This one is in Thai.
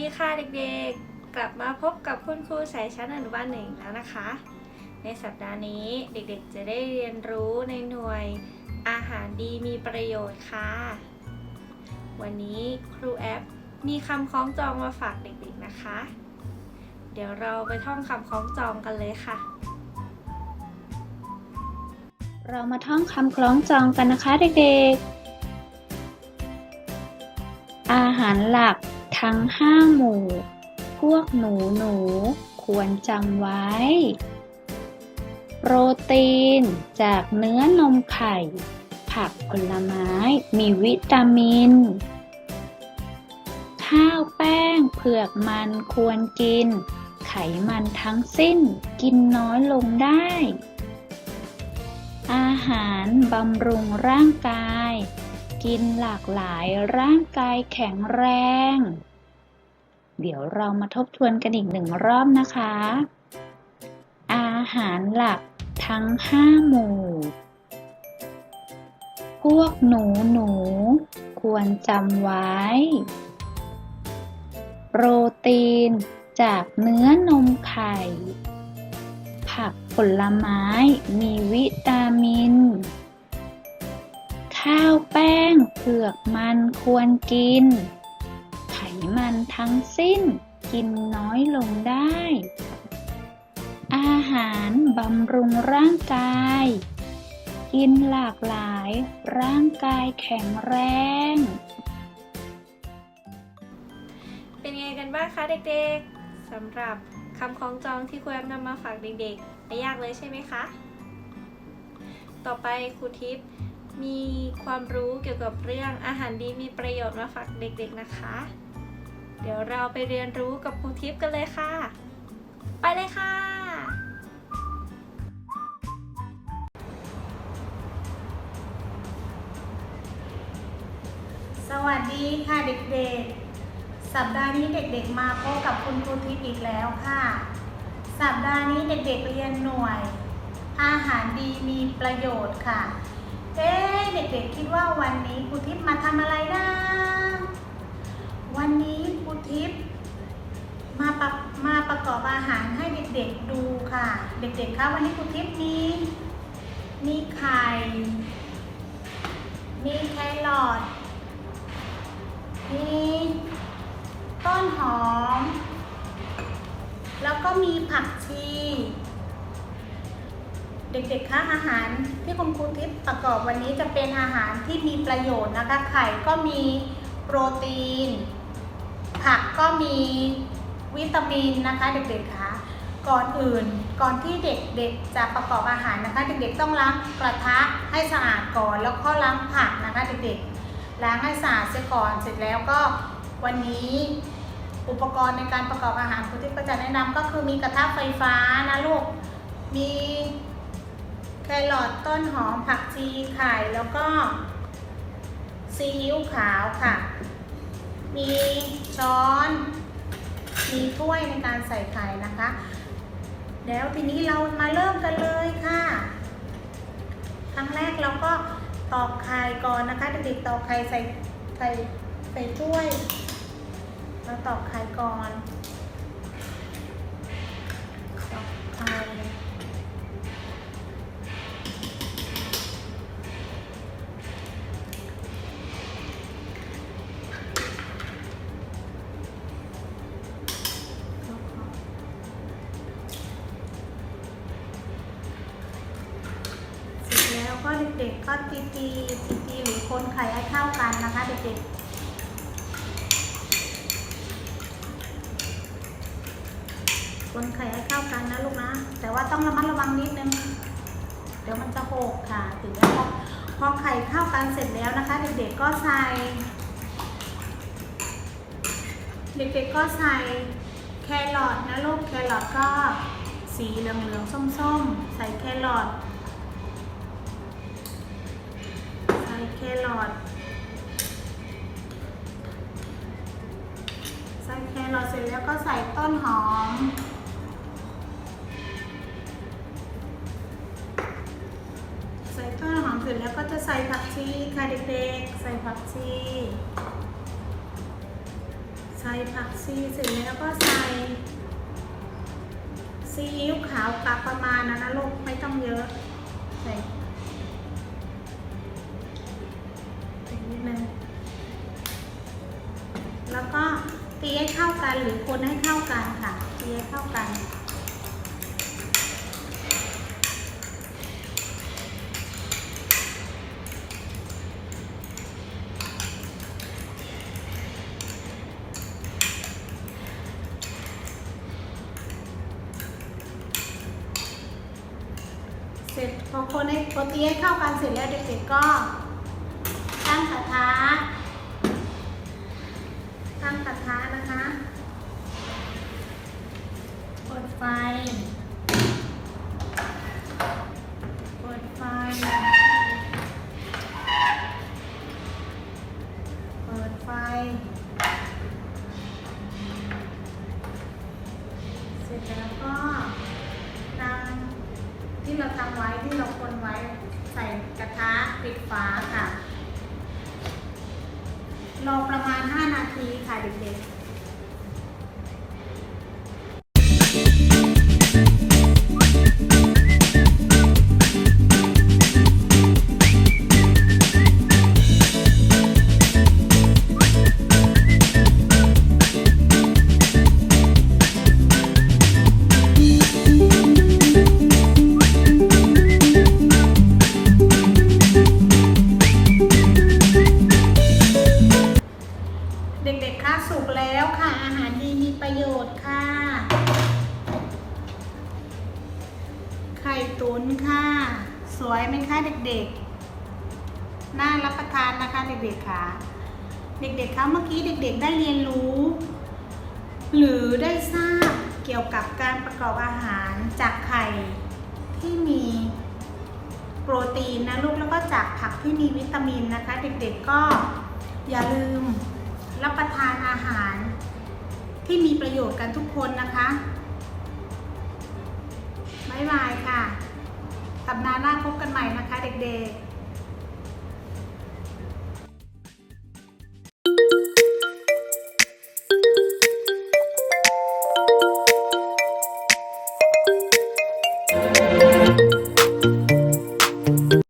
ีค่ะเด็กๆ กลับมาพบกับคุณครูสายชั้นอนุบาลหนึ่งแล้วนะคะ ในสัปดาห์นี้เด็กๆ จะได้เรียนรู้ในหน่วยอาหารดีมีประโยชน์ค่ะ วันนี้ครูแอปมีคำคล้องจองมาฝากเด็กๆนะคะ เดี๋ยวเราไปท่องคำคล้องจองกันเลยค่ะ เรามาท่องคำคล้องจองกันนะคะเด็กๆ อาหารหลัก ทั้งห้าหมู่ พวกหนูหนูควรจำไว้ โปรตีนจากเนื้อนมไข่ ผักผลไม้มีวิตามิน ข้าวแป้งเผือกมันควรกิน ไขมันทั้งสิ้นกินน้อยลงได้ อาหารบำรุงร่างกาย กินหลากหลายร่างกายแข็งแรง เดี๋ยวเรามาทบทวนกันอีกหนึ่งรอบนะคะ อาหารหลักทั้งห้าหมู่ พวกหนูหนูควรจำไว้ โปรตีนจากเนื้อนมไข่ ผักผลไม้มีวิตามิน ข้าวแป้งเผือกมันควรกิน ไขมันทั้งสิ้นกินน้อยลงได้ อาหารบำรุงร่างกาย กินหลากหลายร่างกายแข็งแรง เป็นไงกันบ้างคะเด็กๆสำหรับคำคล้องจองที่ครูแอปนำมาฝากเด็กๆไม่ยากเลยใช่ไหมคะ ต่อไปครูทิพย์ มีความรู้เกี่ยวกับเรื่องอาหารดีมีประโยชน์มาฝากเด็กๆนะคะ เดี๋ยวเราไปเรียนรู้กับครูทิพย์กันเลยค่ะ ไปเลยค่ะ สวัสดีค่ะเด็กๆ สัปดาห์นี้เด็กๆ มาพบกับคุณครูทิพย์อีกแล้วค่ะ สัปดาห์นี้เด็กๆเรียนหน่วย อาหารดีมีประโยชน์ค่ะ เอ๊เด็กๆคิดว่าวันนี้ครูทิพย์มาทำอะไรนะ วันนี้ครูทิพย์มาประมาประกอบอาหารให้เด็กๆดูค่ะ เด็กๆคะวันนี้ครูทิพย์มีมีไข่ มีแครอทมีต้นหอม แล้วก็มีผักชี เด็กๆคะอาหารที่คุณครูทิพย์ประกอบวันนี้จะเป็นอาหารที่มีประโยชน์นะคะ ไข่ก็มีโปรตีน ผักก็มีวิตามินนะคะ เด็กๆคะก่อนอื่นก่อนที่เด็กๆจะประกอบอาหารนะคะ เด็กๆต้องล้างกระทะให้สะอาดก่อน แล้วก็ล้างผักนะคะ เด็กๆล้างให้สะอาดเสียก่อนเสร็จแล้วก็วันนี้อุปกรณ์ในการประกอบอาหารคุณทิพย์ก็จะแนะนำก็คือมีกระทะไฟฟ้านะลูก มี แครอทต้นหอมผักชีไข่แล้วก็ซีอิ๊วขาวค่ะ มีช้อน มีถ้วยในการใส่ไข่นะคะ แล้วทีนี้เรามาเริ่มกันเลยค่ะ ครั้งแรกเราก็ตอกไข่ก่อนนะคะเด็กๆตอกไข่ใส่ใส่ใส่ถ้วย เราตอกไข่ก่อน ก็ตีตีตีตีหรือคนไข่ให้เข้ากันนะคะเด็กๆคนไข่ให้เข้ากันนะลูกนะ แต่ว่าต้องระมัดระวังนิดนึง เดี๋ยวมันจะโหกค่ะ ถึงแล้วพอพอไข่เข้ากันเสร็จแล้วนะคะ เด็กๆก็ใส่ เด็กๆก็ใส่แครอทนะลูก แครอทก็สีเหลืองๆส้มๆ ใส่แครอท แครอทใส่แครอทเสร็จแล้วก็ใส่ต้นหอม ใส่ต้นหอมเสร็จแล้วก็จะใส่ผักชีค่ะเด็กๆ ใส่ผักชีใส่ผักซีเสร็จแล้วก็ใส่ซีอิ๊วขาวกะประมาณนะนะลูกไม่ต้องเยอะใส่ ตีให้เข้ากันหรือคนให้เข้ากันค่ะตีให้เข้ากัน เสร็จพอคนให้พอตีให้เข้ากันเสร็จแล้วเด็กๆก็ตั้งกระทะตั้งกระทะาค่ะ รอประมาณ 5 นาทีค่ะเด็กๆ น่ารับประทานนะคะเด็กๆค่ะ เด็กๆคะเมื่อกี้เด็กๆ ได้เรียนรู้ หรือได้ทราบเกี่ยวกับการประกอบอาหารจากไข่ที่มีโปรตีนนะลูกแล้วก็จากผักที่มีวิตามินนะคะ เด็กๆก็อย่าลืมรับประทานอาหารที่มีประโยชน์กันทุกคนนะคะบ๊ายบายค่ะ สัปดาห์หน้าพบกันใหม่นะคะเด็กๆ